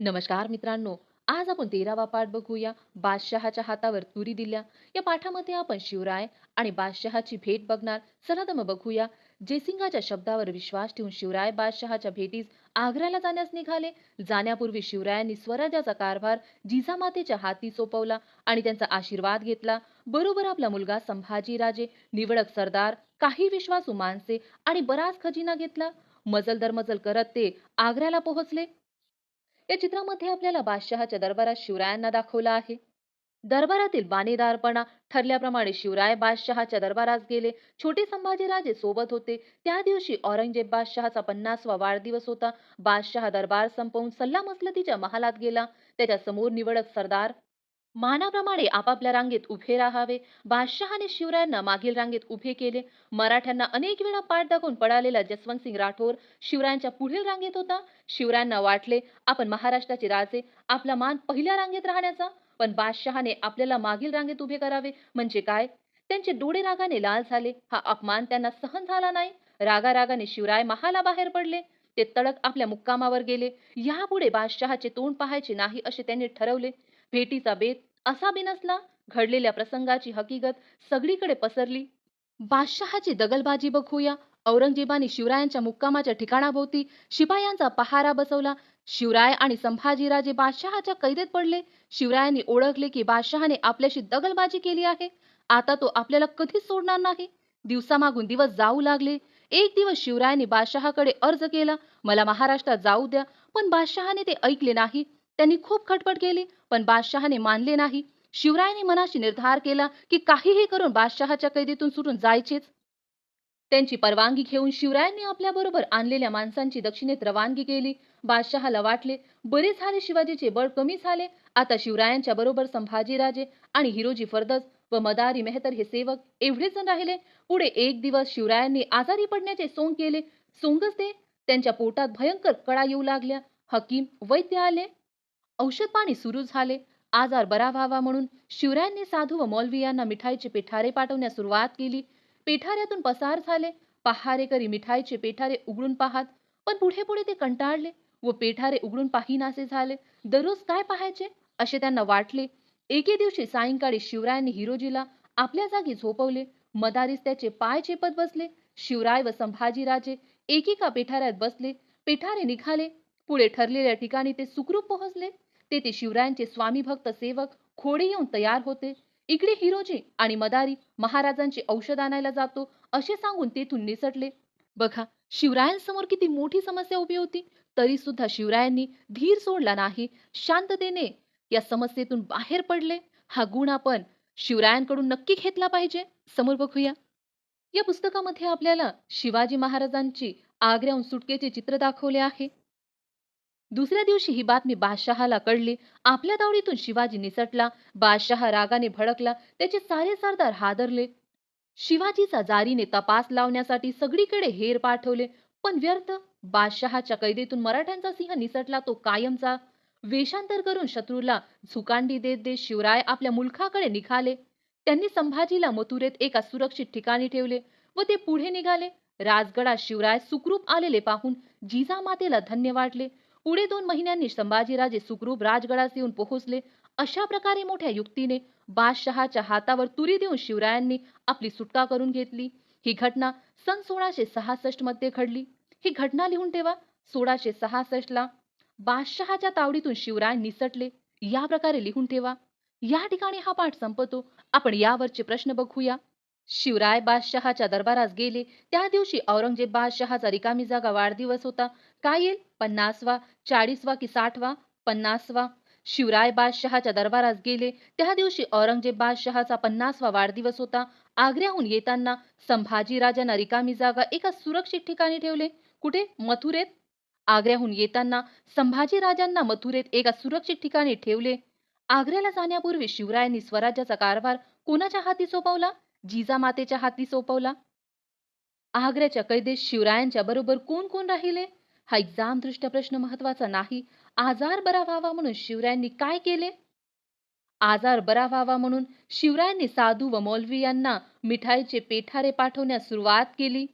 नमस्कार मित्रांनो आज आपण तेरावा पाठ बघूया. बादशहाच्या हातावर तुरी दिल्या. या पाठामध्ये आपण शिवराय आणि बादशहाची भेट बघणार. चला तर मग बघूया. जयसिंगाच्या शब्दावर विश्वास ठेवून शिवराय बादशहाच्या भेटीस आग्र्याला जाण्यास निघाले. जाण्यापूर्वी शिवरायांनी स्वराज्याचा कारभार जिजामातेच्या हाती सोपवला आणि त्यांचा आशीर्वाद घेतला. बरोबर आपला मुलगा संभाजीराजे निवडक सरदार काही विश्वासू माणसे आणि बराच खजिना घेतला. मजल दर मजल करत ते आग्र्याला पोहोचले. या चित्रामध्ये आपल्याला बादशहाच्या दरबारात शिवरायांना दाखवला आहे. दरबारातील बाणेदारपणा ठरल्याप्रमाणे शिवराय बादशहाच्या दरबारात गेले. छोटे संभाजीराजे सोबत होते. त्या दिवशी औरंगजेब बादशहाचा पन्नासवा वाढदिवस होता. बादशहा दरबार संपवून सल्ला मसलतीच्या महालात गेला. त्याच्यासमोर निवडक सरदार मानाप्रमाणे आपापल्या रांगेत उभे राहावे. बादशहाने शिवरायांना मागील रांगेत उभे केले. मराठ्यांना अनेक वेळा पाठ दाखवून पळालेला जसवंतसिंग राठोर शिवरायांच्या पुढील रांगेत होता. शिवरायांना वाटले आपण महाराष्ट्राचे राजे आपला मान पहिल्या रांगेत राहण्याचा. पण बादशहाने आपल्याला मागील रांगेत उभे करावे. म्हणजे काय? त्यांचे डोळे रागाने लाल झाले. हा अपमान त्यांना सहन झाला नाही. रागारागाने शिवराय महाला बाहेर पडले. ते तडक आपल्या मुक्कामावर गेले. यापुढे बादशहाचे तोंड पाहायचे नाही असे त्यांनी ठरवले. भेटीचा बेत असा बिनसला घडलेल्या प्रसंगाची हकीकत सगळीकडे पसरली. बादशहाची दगलबाजी बघूया औरंगजेबाने शिवरायांच्या मुक्कामाच्या ठिकाणाभोवती शिपायांचा पहारा बसवला. शिवराय आणि संभाजीराजे बादशहाच्या कैदेत पडले. शिवरायांनी ओळखले की बादशहाने आपल्याशी दगलबाजी केली आहे. आता तो आपल्याला कधीच सोडणार नाही. दिवसामागून दिवस जाऊ लागले. एक दिवस शिवरायांनी बादशहाकडे अर्ज केला. मला महाराष्ट्रात जाऊ द्या पण बादशहाने ते ऐकले नाही. त्यांनी खूप खटपट केली पण बादशहाने मानले नाही. शिवरायांनी मनाशी निर्धार केला की काहीही करून बादशहाच्या कैदेतून सुटून जायचेच. त्यांची परवानगी घेऊन शिवरायांनी आपल्या बरोबर आणलेल्या माणसांची दक्षिणेत रवानगी केली. बादशहाला वाटले बरे झाले शिवाजीचे बळ कमी झाले. आता शिवरायांच्या बरोबर संभाजीराजे आणि हिरोजी फरदस व मदारी मेहतर हे सेवक एवढेच जण राहिले. पुढे एक दिवस शिवरायांनी आजारी पडण्याचे सोंग केले. सोंगच ते त्यांच्या पोटात भयंकर कडा येऊ लागल्या. हकीम वैद्य आले. औषध पाणी सुरू झाले. आजार बरा व्हावा म्हणून शिवरायांनी साधू व मौलवी मिठाईचे पेठारे पाठवण्यास सुरुवात केली. पेठाऱ्यातून पसार झाले. पहारेकरी मिठाईचे पेठारे उघडून पाहात. पण पुढे पुढे ते कंटाळले व पेठारे उघडून पाहिनासे झाले. दररोज काय पाहायचे? असे त्यांना वाटले. एके दिवशी सायंकाळी शिवरायांनी हिरोजीला आपल्या जागी झोपवले. मदारीस त्याचे पाय चेपत बसले. शिवराय व संभाजीराजे एकेका पेठाऱ्यात बसले. पेठारे निघाले. पुढे ठरलेल्या ठिकाणी ते सुखरूप पोहोचले. तेथे शिवरायांचे स्वामी भक्त सेवक खोडे येऊन तयार होते. इकडे हिरोजी आणि मदारी महाराजांचे औषध आणायला जातो असे सांगून तेथून निसटले. बघा शिवरायांसमोर किती मोठी समस्या उभी होती. तरी सुद्धा शिवरायांनी धीर सोडला नाही शांततेने या समस्येतून बाहेर पडले. हा गुण आपण शिवरायांकडून नक्की घेतला पाहिजे. समोर बघूया. या पुस्तकामध्ये आपल्याला शिवाजी महाराजांची आग्र्याहून सुटकेचे चित्र दाखवले आहे. दुसऱ्या दिवशी ही बातमी बादशहाला कळली. आपल्या दावडीतून शिवाजी निसटला. बादशहा रागाने भडकला. त्याचे सारे सरदार हादरले. शिवाजीचा जारीने तपास लावण्यासाठी सगळीकडे हेर पाठवले. पण व्यर्थ बादशहाच्या कैदेतून मराठ्यांचा सिंह निसटला तो कायमचा. वेषांतर करून शत्रूला झुकांडी देत देत शिवराय आपल्या मुलखाकडे निघाले. त्यांनी संभाजीला मथुरेत एका सुरक्षित ठिकाणी ठेवले व ते पुढे निघाले. राजगडात शिवराय सुखरूप आलेले पाहून जिजामातेला धन्य वाटले. पुढे दोन महिन्यांनी संभाजीराजे सुखरूप राजगडास येऊन पोहोचले. अशा प्रकारे मोठ्या युक्तीने बादशहाच्या हातावर तुरी देऊन शिवरायांनी आपली सुटका करून घेतली. ही घटना सन सोळाशे सहासष्टमध्ये घडली. ही घटना लिहून ठेवा. सोळाशे सहासष्ट ला बादशहाच्या तावडीतून शिवराय निसटले. या प्रकारे लिहून ठेवा. या ठिकाणी हा पाठ संपतो. आपण यावरचे प्रश्न बघूया. शिवराय बादशहाच्या दरबारास गेले. त्या दिवशी औरंगजेब बादशहाचा रिकामी जागा वाढदिवस होता. काय येईल? पन्नासवा चाळीसवा की साठवा? पन्नासवा. शिवराय बादशहाच्या दरबारास गेले. त्या दिवशी औरंगजेब बादशहाचा पन्नासवा वाढदिवस होता. आग्र्याहून येताना संभाजीराजांना रिकामी जागा एका सुरक्षित ठिकाणी ठेवले. कुठे? मथुरेत. आग्र्याहून येताना संभाजीराजांना मथुरेत एका सुरक्षित ठिकाणी ठेवले. आग्र्याला जाण्यापूर्वी शिवरायांनी स्वराज्याचा कारभार कोणाच्या हाती सोपवला? जिजामातेच्या हाती सोपवला. आग्र्याच्या कैदेत शिवरायांच्या बरोबर कोण कोण राहिले? हा एक्झाम दृष्ट्या प्रश्न महत्त्वाचा नाही. आजार बरा व्हावा म्हणून शिवरायांनी काय केले? आजार बरा व्हावा म्हणून शिवरायांनी साधू व मौलवी यांना मिठाईचे पेठारे पाठवण्यास सुरुवात केली.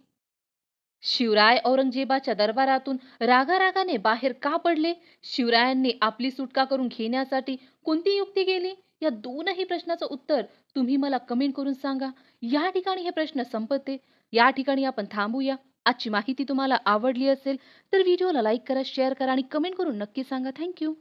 शिवराय औरंगजेबाच्या दरबारातून रागारागाने बाहेर का पडले? शिवरायांनी आपली सुटका करून घेण्यासाठी कोणती युक्ती केली? या दोनही प्रश्नाचं उत्तर तुम्ही मला कमेंट करून सांगा. या ठिकाणी हे प्रश्न संपते. या ठिकाणी आपण थांबूया. आजची माहिती तुम्हाला आवडली असेल तर व्हिडिओला लाईक करा शेअर करा आणि कमेंट करून नक्की सांगा. थँक्यू